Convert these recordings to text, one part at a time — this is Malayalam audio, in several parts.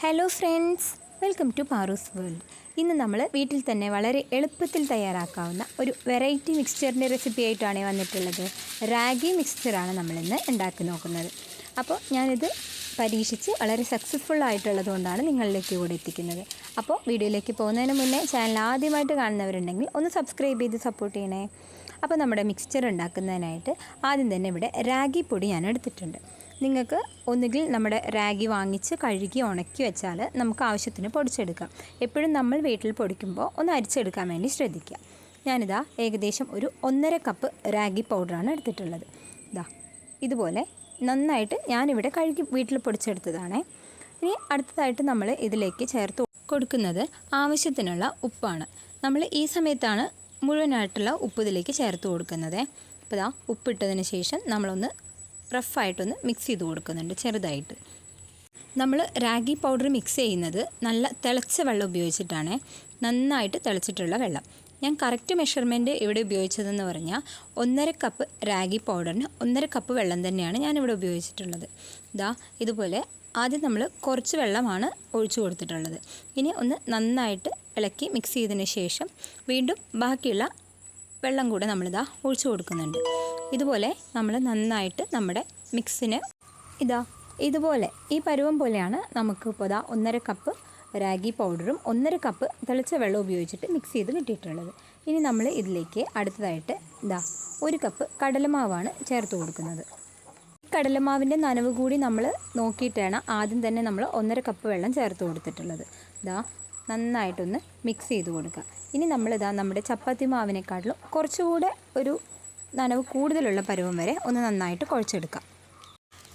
Hello friends welcome to Paroos world ഇന്ന് നമ്മൾ വീട്ടിൽ തന്നെ വളരെ എളുപ്പത്തിൽ തയ്യാറാക്കാവുന്ന ഒരു വെറൈറ്റി മിക്സ്ചറിന്റെ റെസിപ്പി ആയിട്ടാണ് വന്നിട്ടുള്ളത്. റാഗി മിക്സ്ചറാണ് നമ്മളിന്ന് ഉണ്ടാക്കി നോക്കുന്നത്. അപ്പോൾ ഞാനിത് പരീക്ഷിച്ച് വളരെ സക്സസ്ഫുൾ ആയിട്ടുള്ളത് കൊണ്ടാണ് നിങ്ങളിലേക്ക് കൂടെ എത്തിക്കുന്നത്. അപ്പോൾ വീഡിയോയിലേക്ക് പോകുന്നതിന് മുന്നേ ചാനൽ ആദ്യമായിട്ട് കാണുന്നവരുണ്ടെങ്കിൽ ഒന്ന് സബ്സ്ക്രൈബ് ചെയ്ത് സപ്പോർട്ട് ചെയ്യണേ. അപ്പോൾ നമ്മുടെ മിക്സ്ചർ ഉണ്ടാക്കുന്നതിനായിട്ട് ആദ്യം തന്നെ ഇവിടെ റാഗി പൊടി ഞാൻ എടുത്തിട്ടുണ്ട്. നിങ്ങൾക്ക് ഒന്നുകിൽ നമ്മുടെ റാഗി വാങ്ങിച്ച് കഴുകി ഉണക്കി വെച്ചാൽ നമുക്ക് ആവശ്യത്തിന് പൊടിച്ചെടുക്കാം. എപ്പോഴും നമ്മൾ വീട്ടിൽ പൊടിക്കുമ്പോൾ ഒന്ന് അരിച്ചെടുക്കാൻ വേണ്ടി ശ്രദ്ധിക്കുക. ഞാനിതാ ഏകദേശം ഒരു ഒന്നര കപ്പ് റാഗി പൗഡറാണ് എടുത്തിട്ടുള്ളത്. ഇതാ ഇതുപോലെ നന്നായിട്ട് ഞാനിവിടെ കഴുകി വീട്ടിൽ പൊടിച്ചെടുത്തതാണേ. ഇനി അടുത്തതായിട്ട് നമ്മൾ ഇതിലേക്ക് ചേർത്ത് കൊടുക്കുന്നത് ആവശ്യത്തിനുള്ള ഉപ്പാണ്. നമ്മൾ ഈ സമയത്താണ് മുഴുവനായിട്ടുള്ള ഉപ്പ് ഇതിലേക്ക് ചേർത്ത് കൊടുക്കുന്നത്. അപ്പോൾ ഇതാ ഉപ്പിട്ടതിന് ശേഷം നമ്മളൊന്ന് റഫായിട്ടൊന്ന് മിക്സ് ചെയ്ത് കൊടുക്കുന്നുണ്ട് ചെറുതായിട്ട്. നമ്മൾ റാഗി പൗഡർ മിക്സ് ചെയ്യുന്നത് നല്ല തിളച്ച വെള്ളം ഉപയോഗിച്ചിട്ടാണ്. നന്നായിട്ട് തിളച്ചിട്ടുള്ള വെള്ളം. ഞാൻ കറക്റ്റ് മെഷർമെന്റ് ഇവിടെ ഉപയോഗിച്ചതെന്ന് പറഞ്ഞാൽ ഒന്നര കപ്പ് റാഗി പൗഡറിന് ഒന്നര കപ്പ് വെള്ളം തന്നെയാണ് ഞാനിവിടെ ഉപയോഗിച്ചിട്ടുള്ളത്. ഇതാ ഇതുപോലെ ആദ്യം നമ്മൾ കുറച്ച് വെള്ളമാണ് ഒഴിച്ചു കൊടുത്തിട്ടുള്ളത്. ഇനി ഒന്ന് നന്നായിട്ട് ഇളക്കി മിക്സ് ചെയ്തതിന് ശേഷം വീണ്ടും ബാക്കിയുള്ള വെള്ളം കൂടെ നമ്മളിതാ ഒഴിച്ചു കൊടുക്കുന്നുണ്ട്. ഇതുപോലെ നമ്മൾ നന്നായിട്ട് നമ്മുടെ മിക്സിന് ഇതാ ഇതുപോലെ ഈ പരുവം പോലെയാണ് നമുക്ക് ഇപ്പോൾ ഇതാ ഒന്നര കപ്പ് റാഗി പൗഡറും ഒന്നര കപ്പ് തിളച്ച വെള്ളം ഉപയോഗിച്ചിട്ട് മിക്സ് ചെയ്ത് കിട്ടിയിട്ടുള്ളത്. ഇനി നമ്മൾ ഇതിലേക്ക് അടുത്തതായിട്ട് ഇതാ ഒരു കപ്പ് കടലമാവാണ് ചേർത്ത് കൊടുക്കുന്നത്. കടലമാവിന്റെ നനവ് കൂടി നമ്മൾ നോക്കിയിട്ടാണ് ആദ്യം തന്നെ നമ്മൾ ഒന്നര കപ്പ് വെള്ളം ചേർത്ത് കൊടുത്തിട്ടുള്ളത്. ഇതാ നന്നായിട്ടൊന്ന് മിക്സ് ചെയ്ത് കൊടുക്കുക. ഇനി നമ്മളിതാ നമ്മുടെ ചപ്പാത്തി മാവിനെക്കാട്ടിലും കുറച്ചുകൂടെ ഒരു നനവ് കൂടുതലുള്ള പരുവം വരെ ഒന്ന് നന്നായിട്ട് കുഴച്ചെടുക്കാം.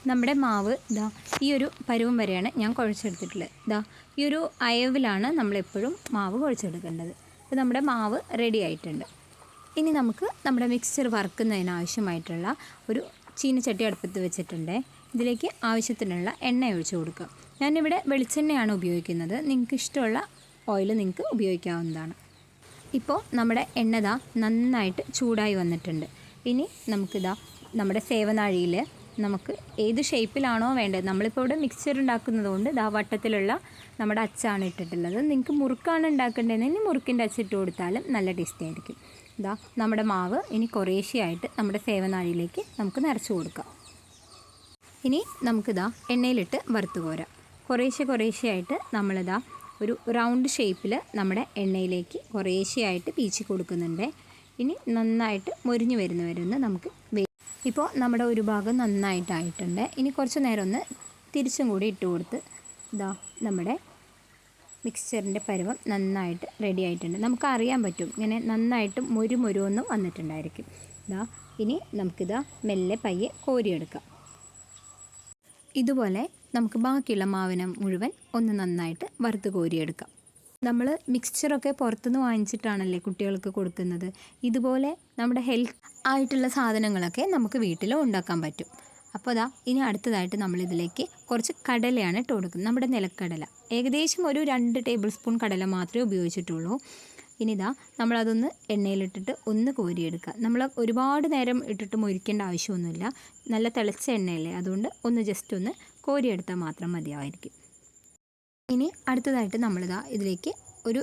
നമ്മുടെ മാവ് ഇതാ ഈ ഒരു പരുവം വരെയാണ് ഞാൻ കുഴച്ചെടുത്തിട്ടുള്ളത്. ഇതാ ഈ ഒരു അയവിലാണ് നമ്മളെപ്പോഴും മാവ് കുഴച്ചെടുക്കേണ്ടത്. അപ്പോൾ നമ്മുടെ മാവ് റെഡി ആയിട്ടുണ്ട്. ഇനി നമുക്ക് നമ്മുടെ മിക്സ്ചർ വറുക്കുന്നതിനാവശ്യമായിട്ടുള്ള ഒരു ചീനച്ചട്ടി അടുപ്പത്ത് വെച്ചിട്ടുണ്ട്. ഇതിലേക്ക് ആവശ്യത്തിനുള്ള എണ്ണ ഒഴിച്ചു കൊടുക്കുക ഞാനിവിടെ വെളിച്ചെണ്ണയാണ് ഉപയോഗിക്കുന്നത്. നിങ്ങൾക്ക് ഇഷ്ടമുള്ള ഓയിൽ നിങ്ങൾക്ക് ഉപയോഗിക്കാവുന്നതാണ്. ഇപ്പോൾ നമ്മുടെ എണ്ണ നന്നായിട്ട് ചൂടായി വന്നിട്ടുണ്ട്. ഇനി നമുക്കിതാ നമ്മുടെ സേവനാഴിയിൽ നമുക്ക് ഏത് ഷേപ്പിലാണോ വേണ്ടത്. നമ്മളിപ്പോൾ ഇവിടെ മിക്സ്ചർ ഉണ്ടാക്കുന്നത് കൊണ്ട് ഇതാ വട്ടത്തിലുള്ള നമ്മുടെ അച്ചാണ് ഇട്ടിട്ടുള്ളത്. നിങ്ങൾക്ക് മുറുക്കാണ് ഉണ്ടാക്കേണ്ടതെങ്കിൽ മുറുക്കിന്റെ അച്ചിട്ട് കൊടുത്താലും നല്ല ടേസ്റ്റി ആയിരിക്കും. ഇതാ നമ്മുടെ മാവ് ഇനി കുറേശ്ശെയായിട്ട് നമ്മുടെ സേവനാഴിയിലേക്ക് നമുക്ക് നിറച്ച് കൊടുക്കാം. ഇനി നമുക്കിതാ എണ്ണയിലിട്ട് വറുത്ത് കോരാം. കുറേശ്ശെ കുറേശ്ശെയായിട്ട് നമ്മളിതാ ഒരു റൗണ്ട് ഷേപ്പിൽ നമ്മുടെ എണ്ണയിലേക്ക് കുറേശ്ശെയായിട്ട് പീച്ചി കൊടുക്കുന്നുണ്ട്. ഇനി നന്നായിട്ട് മുരിഞ്ഞു വരുന്ന ഒന്ന് നമുക്ക് ഇപ്പോൾ നമ്മുടെ ഒരു ഭാഗം നന്നായിട്ടായിട്ടുണ്ട്. ഇനി കുറച്ച് നേരം ഒന്ന് തിരിച്ചും കൂടി ഇട്ട് കൊടുത്ത് ഇതാ നമ്മുടെ മിക്സ്ചറിന്റെ പരുവം നന്നായിട്ട് റെഡി ആയിട്ടുണ്ട്. നമുക്ക് അറിയാൻ പറ്റും ഇങ്ങനെ നന്നായിട്ട് മൊരു മൊരുവെന്നും വന്നിട്ടുണ്ടായിരിക്കും. ഇതാ ഇനി നമുക്കിതാ മെല്ലെ പയ്യെ കോരിയെടുക്കാം. ഇതുപോലെ നമുക്ക് ബാക്കിയുള്ള മാവിനം മുഴുവൻ ഒന്ന് നന്നായിട്ട് വറുത്ത് കോരിയെടുക്കാം. നമ്മൾ മിക്സ്ചറൊക്കെ പുറത്തുനിന്ന് വാങ്ങിച്ചിട്ടാണല്ലേ കുട്ടികൾക്ക് കൊടുക്കുന്നത്. ഇതുപോലെ നമ്മുടെ ഹെൽത്ത് ആയിട്ടുള്ള സാധനങ്ങളൊക്കെ നമുക്ക് വീട്ടിൽ ഉണ്ടാക്കാൻ പറ്റും. അപ്പോൾ അതാ ഇനി അടുത്തതായിട്ട് നമ്മളിതിലേക്ക് കുറച്ച് കടലയാണ് ഇട്ട് കൊടുക്കുന്നത്. നമ്മുടെ നിലക്കടല. ഏകദേശം ഒരു രണ്ട് ടേബിൾ സ്പൂൺ കടല മാത്രമേ ഉപയോഗിച്ചിട്ടുള്ളൂ. ഇനി ഇതാ നമ്മളതൊന്ന് എണ്ണയിലിട്ടിട്ട് ഒന്ന് കോരിയെടുക്കുക. നമ്മൾ ഒരുപാട് നേരം ഇട്ടിട്ട് മുരിക്കേണ്ട ആവശ്യമൊന്നുമില്ല. നല്ല തിളച്ച എണ്ണയല്ലേ? അതുകൊണ്ട് ഒന്ന് ജസ്റ്റ് ഒന്ന് കോരിയെടുത്താൽ മാത്രം മതിയായിരിക്കും. ഇനി അടുത്തതായിട്ട് നമ്മളിതാ ഇതിലേക്ക് ഒരു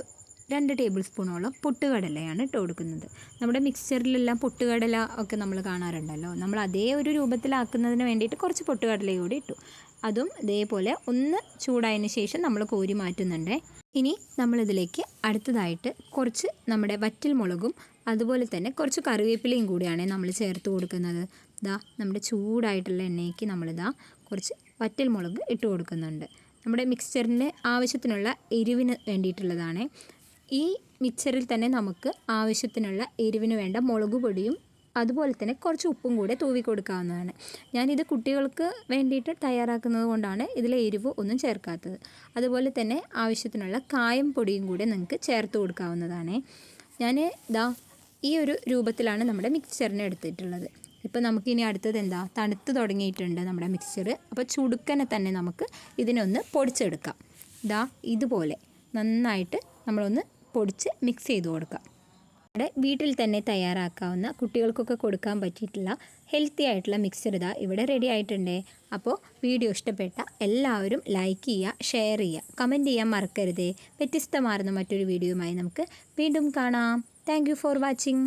രണ്ട് ടേബിൾ സ്പൂണോളം പൊട്ടുകടലയാണ് ഇട്ട് കൊടുക്കുന്നത്. നമ്മുടെ മിക്സ്ചറിലെല്ലാം പൊട്ടുകടല ഒക്കെ നമ്മൾ കാണാറുണ്ടല്ലോ. നമ്മൾ അതേ ഒരു രൂപത്തിലാക്കുന്നതിന് വേണ്ടിയിട്ട് കുറച്ച് പൊട്ടുകടല കൂടി ഇട്ടു. അതും ഇതേപോലെ ഒന്ന് ചൂടായതിന് ശേഷം നമ്മൾ കോരി മാറ്റുന്നുണ്ട്. ഇനി നമ്മളിതിലേക്ക് അടുത്തതായിട്ട് കുറച്ച് നമ്മുടെ വറ്റൽ മുളകും അതുപോലെ തന്നെ കുറച്ച് കറിവേപ്പിലയും കൂടിയാണ് നമ്മൾ ചേർത്ത് കൊടുക്കുന്നത്. ഇതാ നമ്മുടെ ചൂടായിട്ടുള്ള എണ്ണയ്ക്ക് നമ്മളിതാ കുറച്ച് വറ്റൽ മുളക് ഇട്ട് കൊടുക്കുന്നുണ്ട്. നമ്മുടെ മിക്സ്ചറിന്റെ ആവശ്യത്തിനുള്ള എരിവിന് വേണ്ടിയിട്ടുള്ളതാണ്. ഈ മിക്സറിൽ തന്നെ നമുക്ക് ആവശ്യത്തിനുള്ള എരിവിന് വേണ്ട മുളക് പൊടിയും അതുപോലെ തന്നെ കുറച്ച് ഉപ്പും കൂടെ തൂവി കൊടുക്കാവുന്നതാണ്. ഞാനിത് കുട്ടികൾക്ക് വേണ്ടിയിട്ട് തയ്യാറാക്കുന്നത് കൊണ്ടാണ് ഇതിലെ എരിവ് ഒന്നും ചേർക്കാത്തത്. അതുപോലെ തന്നെ ആവശ്യത്തിനുള്ള കായം പൊടിയും കൂടെ നിങ്ങൾക്ക് ചേർത്ത് കൊടുക്കാവുന്നതാണ്. ഞാൻ ദാ ഈ ഒരു രൂപത്തിലാണ് നമ്മുടെ മിക്സ്ചറിനെ എടുത്തിട്ടുള്ളത്. ഇപ്പോൾ നമുക്കിനി അടുത്തത് എന്താ? തണുത്ത് തുടങ്ങിയിട്ടുണ്ട് നമ്മുടെ മിക്സ്ചർ അപ്പോൾ ചുടുക്കനെ തന്നെ നമുക്ക് ഇതിനൊന്ന് പൊടിച്ചെടുക്കാം. ഇതാ ഇതുപോലെ നന്നായിട്ട് നമ്മളൊന്ന് പൊടിച്ച് മിക്സ് ചെയ്ത് കൊടുക്കാം. നമ്മുടെ വീട്ടിൽ തന്നെ തയ്യാറാക്കാവുന്ന കുട്ടികൾക്കൊക്കെ കൊടുക്കാൻ പറ്റിയിട്ടുള്ള ഹെൽത്തി ആയിട്ടുള്ള മിക്സ്ചർ ഇതാ ഇവിടെ റെഡി ആയിട്ടുണ്ട്. അപ്പോൾ വീഡിയോ ഇഷ്ടപ്പെട്ട എല്ലാവരും ലൈക്ക് ചെയ്യുക ഷെയർ ചെയ്യുക കമന്റ് ചെയ്യാൻ മറക്കരുതേ. വ്യത്യസ്തമാർന്ന മറ്റൊരു വീഡിയോയുമായി നമുക്ക് വീണ്ടും കാണാം. Thank for watching